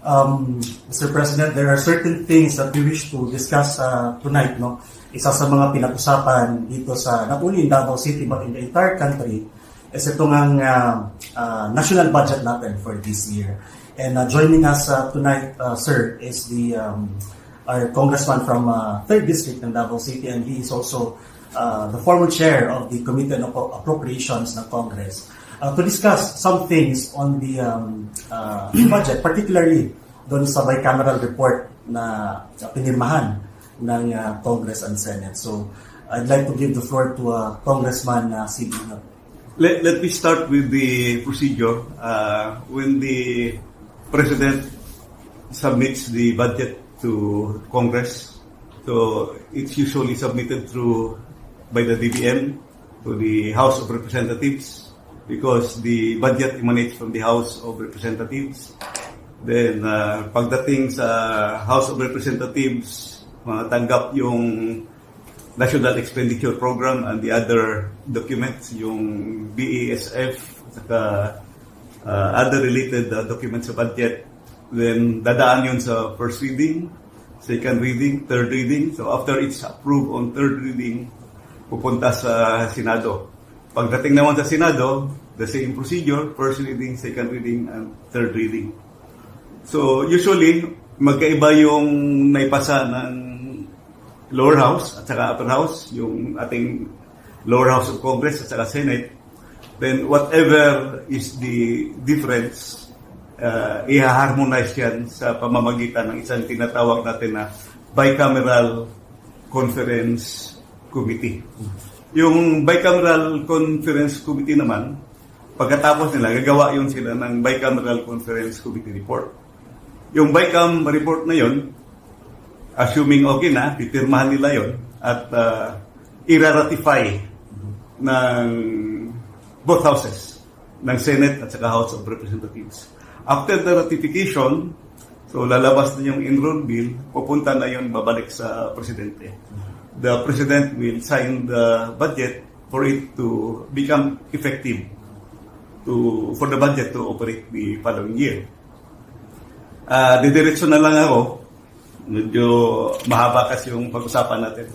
Um, Mr. President, there are certain things that we wish to discuss uh, tonight. No? Isa sa mga pinag-usapan dito sa, not Davao City but in the entire country, is itong ang uh, uh, national budget natin for this year. And uh, joining us uh, tonight, uh, sir, is the um, our congressman from uh, 3rd District ng Davao City and he is also uh, the former chair of the Committee on Appro- Appropriations ng Congress uh, to discuss some things on the um, uh, budget, particularly doon sa bicameral report na pinirmahan ng uh, Congress and Senate. So, I'd like to give the floor to uh, Congressman uh, C.B. Let, let me start with the procedure. Uh, when the President submits the budget to Congress, so it's usually submitted through by the DBM to the House of Representatives because the budget emanates from the House of Representatives. Then, uh, pagdating sa House of Representatives, matanggap yung National Expenditure Program and the other documents, yung BESF, saka uh, other related uh, documents sa budget. Then, dadaan yun sa first reading, second reading, third reading. So, after it's approved on third reading, pupunta sa Senado. Pagdating naman sa Senado, the same procedure, first reading, second reading, and third reading. So, usually, magkaiba yung naipasa ng lower house at saka upper house, yung ating lower house of Congress at saka Senate, then whatever is the difference, uh, i-harmonize yan sa pamamagitan ng isang tinatawag natin na bicameral conference committee. Yung bicameral conference committee naman, pagkatapos nila, gagawa yun sila ng bicameral conference committee report. Yung BICAM report na yun, assuming okay na, pipirmahan nila yon at uh, ira-ratify ng both houses, ng Senate at saka House of Representatives. After the ratification, so lalabas na yung enroll bill, pupunta na yon babalik sa Presidente. The President will sign the budget for it to become effective to for the budget to operate the following year. Ah, didiretso na lang ako. Medyo mahaba kasi yung pag-usapan natin.